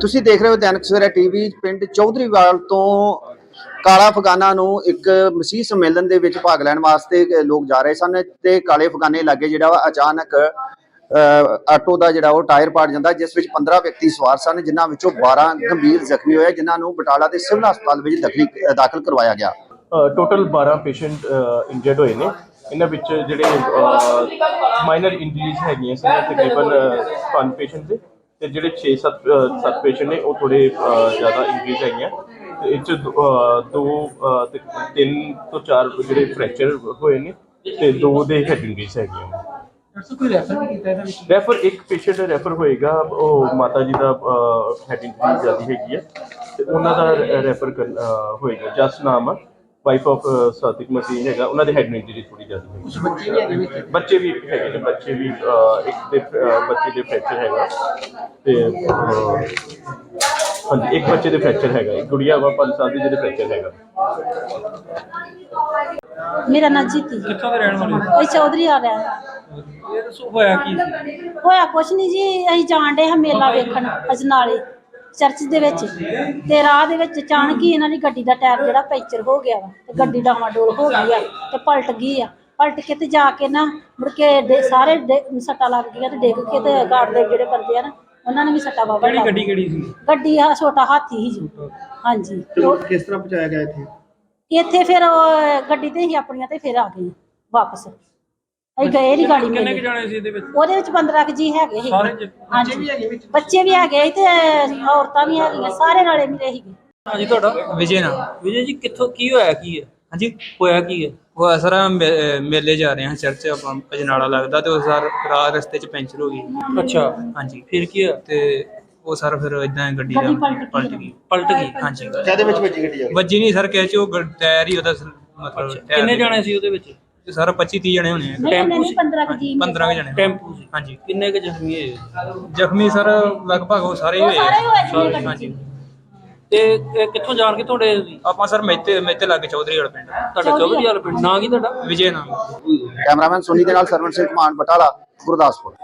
ਤੁਸੀਂ ਦੇਖ ਰਹੇ ਹੋ ਦੈਨਿਕ ਸਵੇਰਾ ਟੀਵੀ, ਪਿੰਡ ਚੌਧਰੀਵਾਲ ਤੋਂ ਕਾਲਾ ਅਫਗਾਨਾ ਨੂੰ ਇੱਕ ਮਸੀਹ ਸੰਮੇਲਨ ਦੇ ਵਿੱਚ ਭਾਗ ਲੈਣ ਵਾਸਤੇ ਲੋਕ ਜਾ ਰਹੇ ਸਨ ਤੇ ਕਾਲੇ ਅਫਗਾਨੇ ਲਾਗੇ ਜਿਹੜਾ ਅਚਾਨਕ ਆਟੋ ਦਾ ਜਿਹੜਾ ਉਹ ਟਾਇਰ ਪਾੜ ਜਾਂਦਾ, ਜਿਸ ਵਿੱਚ 15 ਵਿਅਕਤੀ ਸਵਾਰ ਸਨ, ਜਿਨ੍ਹਾਂ ਵਿੱਚੋਂ 12 ਗੰਭੀਰ ਜ਼ਖਮੀ ਹੋਏ, ਜਿਨ੍ਹਾਂ ਨੂੰ ਬਟਾਲਾ ਦੇ ਸਿਵਲ ਹਸਪਤਾਲ ਵਿੱਚ ਦਾਖਲ ਕਰਵਾਇਆ ਗਿਆ। ਟੋਟਲ 12 ਪੇਸ਼ੈਂਟ ਇੰਜਰਡ ਹੋਏ ਨੇ। ਇਹਨਾਂ ਵਿੱਚ ਜਿਹੜੇ ਮਾਈਨਰ ਇੰਜਰੀਜ਼ ਹੈਗੀਆਂ ਸੀ, ਤਕਰੀਬਨ 5 ਪੇਸ਼ੈਂਟ ਦੇ। ਤੇ ਜਿਹੜੇ 6-7 7 ਪੇਸ਼ੈਂਟ ਨੇ ਉਹ ਥੋੜੇ ਜ਼ਿਆਦਾ ਇੰਜਰੀਜ਼ ਹੈਗੀਆਂ। ਤੇ ਇਹ ਚ ਦੋ- ਤੇ ਤਿੰਨ ਤੋਂ ਚਾਰ ਜਿਹੜੇ ਫ੍ਰੈਕਚਰ ਹੋਏ ਨੇ ਤੇ ਦੋ ਦੇ ਹੈਡ ਇੰਜਰੀਜ਼ ਹੈਗੀਆਂ ਕੋਈ ਰੈਫਰ ਵੀ ਕੀਤਾ ਇਹਦਾ ਵਿੱਚ? ਰੈਫਰ ਇੱਕ ਪੇਸ਼ੈਂਟ ਰੈਫਰ ਹੋਏਗਾ ਉਹ ਮਾਤਾ ਜੀ ਦਾ ਹੈਡ ਇੰਜਰੀ ਜ਼ਿਆਦਾ ਹੈਗੀ ਹੈ ਤੇ ਉਹਨਾਂ ਦਾ ਰੈਫਰ ਹੋਏਗਾ ਜਸ ਨਾਮ ਵਾਈਫ ਆਫ ਸਾਦਿਕ ਮਸੀਹ ਹੈਗਾ ਉਹਨਾਂ ਦੇ ਹੈਡ ਇੰਜਰੀ ਥੋੜੀ ਜ਼ਿਆਦਾ ਕੁਝ ਬੱਚੇ ਵੀ ਹੈਗੇ ਵਿੱਚ? ਬੱਚੇ ਵੀ ਹੈਗੇ ਨੇ ਬੱਚੇ ਵੀ ਅਹ, ਇੱਕ ਦੇ ਅਹ, ਬੱਚੇ ਦੇ ਫ੍ਰੈਕਚਰ ਹੈਗਾ। ਤੇ ਅਹ, ਹਾਂਜੀ ਇੱਕ ਬੱਚੇ ਦੇ ਫ੍ਰੈਕਚਰ ਹੈਗਾ ਇੱਕ ਗੁੜੀਆ ਵਾ 5 ਸਾਲ ਦੀ ਜਿਹਦੇ ਫ੍ਰੈਕਚਰ ਹੈਗਾ। ਮੇਰਾ ਨਾਂ ਜੀਤੀ ਜੀ। ਕਿੱਥੋਂ ਦੇ ਰਹਿਣ ਵਾਲੇ ਹੋ? ਅਸੀਂ ਚੌਧਰੀ ਆ ਰਿਹਾ ਇਹ ਦੱਸੋ ਹੋਇਆ ਕੀ? ਸੀ ਹੋਇਆ ਕੁਛ ਨਹੀਂ ਜੀ ਅਸੀਂ ਜਾਣ ਡੇ ਹਾਂ ਮੇਲਾ ਵੇਖਣ ਅਜਨਾਲੇ। ਚਰਚ ਦੇ ਵਿੱਚ। ਤੇ ਰਾਹ ਦੇ ਵਿੱਚ ਅਚਾਨਕ ਹੀ ਇਹਨਾਂ ਦੀ ਗੱਡੀ ਦਾ ਟਾਇਰ ਜਿਹੜਾ ਪੈਂਚਰ ਹੋ ਗਿਆ ਵਾ ਤੇ ਗੱਡੀ ਡਾਵਾਂਡੋਲ ਹੋ ਗਈ ਆ ਤੇ ਪਲਟ ਗਈ ਆ। ਪਲਟ ਕੇ ਤੇ ਜਾ ਕੇ ਨਾ ਮੁੜ ਕੇ ਸਾਰੇ ਸੱਟਾਂ ਲੱਗ ਗਈਆਂ ਤੇ ਡਿੱਗ ਕੇ ਤੇ ਗਾਰਡ ਦੇ ਜਿਹੜੇ ਬੰਦੇ ਆ ਨਾ ਉਹਨਾਂ ਨੇ ਵੀ ਸੱਟਾਂ ਵਾਵਾ ਕਿਹੜੀ ਗੱਡੀ ਕਿਹੜੀ ਸੀ? ਗੱਡੀ ਆ ਛੋਟਾ ਹਾਥੀ ਸੀ ਜੀ। ਹਾਂਜੀ। ਕਿਸ ਤਰ੍ਹਾਂ ਪਹੁੰਚਾਇਆ ਗਿਆ ਇੱਥੇ? ਇੱਥੇ ਫਿਰ ਉਹ ਗੱਡੀ ਤੇ ਹੀ ਆਪਣੀਆਂ ਤੇ ਫਿਰ ਆ ਗਏ ਵਾਪਸ। ਅਸੀਂ ਗਏ ਨਹੀਂ ਗਾੜੀ ਕਿੰਨੇ ਕੁ ਮੇਲੇ ਜਾਣੇ ਸੀ ਇਹਦੇ ਵਿੱਚ? ਉਹਦੇ ਵਿੱਚ 15 ਕੁ ਜੀ ਹੈਗੇ ਸੀ। ਸਾਰੇ ਬੱਚੇ ਵੀ ਹੈਗੇ ਵਿੱਚ ਬੱਚੇ ਵੀ ਹੈਗੇ ਸੀ ਤੇ ਔਰਤਾਂ ਵੀ ਹੈਗੀਆਂ ਸਾਰੇ ਨਾਲੇ ਮਿਲੇ ਸੀਗੇ। ਹਾਂਜੀ ਤੁਹਾਡਾ ਵਿਜੇ ਨਾਮ ਵਿਜੇ ਜੀ ਕਿੱਥੋਂ ਕੀ ਹੋਇਆ ਕੀ ਹੈ? ਹਾਂਜੀ ਹੋਇਆ ਕੀ ਹੈ? ਉਹ ਸਰ ਮੇ- ਮੇਲੇ ਜਾ ਰਹੇ ਹਾਂ ਚਰਚ ਆਪਾਂ ਅਜਨਾਲਾ ਲੱਗਦਾ ਤੇ ਉਹ ਸਰ ਰਾਹ ਰਸਤੇ 'ਚ ਪੈਂਚਰ ਹੋ ਗਈ। ਅੱਛਾ। ਹਾਂਜੀ। ਫਿਰ ਕੀ ਹੋਇਆ? ਤੇ ਉਹ ਸਰ ਫਿਰ ਇਦਾਂ ਗੱਡੀ ਗੱਡੀ ਦਾ ਪਲਟ ਗਈ। ਪਲਟ ਗਈ। ਹਾਂਜੀ। ਕਾਹਦੇ ਵਿੱਚ ਵੱਜੀ ਗੱਡੀ ਵੱਜੀ ਨਹੀਂ ਸਰ ਕਹਿ ਚ ਉਹ ਗ- ਟਾਇਰ ਹੀ ਉਹਦਾ ਸ- ਮਤਲਬ ਟਾਇਰ ਕਿੰਨੇ ਜਾਣੇ ਸੀ ਉਹਦੇ ਵਿੱਚ? ਤੇ ਸਰ 25 30 ਜਣੇ ਹੋਣੇ ਆ। ਨਹੀਂ ਟੈਂਪੂ ਨਹੀਂ ਸੀ? 15 ਕੁ ਜੀ 15 ਕੁ ਜਣੇ ਟੈਂਪੂ ਸੀ। ਹਾਂਜੀ। ਕਿੰਨੇ ਕੁ ਜ਼ਖਮੀ ਹੋਏ? ਜ਼ਖਮੀ ਸਰ ਲਗਭਗ ਉਹ ਸਾਰੇ ਹੀ ਉਹ ਹੋਏ ਸਾਰੇ ਹੋਏ। ਹਾਂਜੀ। ਤੇ ਇਹ ਕਿੱਥੋਂ ਜਾਣ ਕਿੱਥੋਂ ਡੇ ਸੀ ਆਪਾਂ ਸਰ ਮੇਤੇ ਮੇਤੇ ਲੱਗੇ ਚੌਧਰੀ ਵਾਲਾ ਪਿੰਡ। ਤੁਹਾਡਾ ਚੌਧਰੀ ਵਾਲਾ ਪਿੰਡ ਨਾਂ ਕੀ ਤੁਹਾਡਾ? ਵਿਜੇ ਨਾਮ। ਕੈਮਰਾਮੈਨ ਸੁਨੀ ਦੇ ਨਾਲ ਸਰਵਨ ਸਿੰਘ ਮਾਨ ਬਟਾਲਾ ਗੁਰਦਾਸਪੁਰ।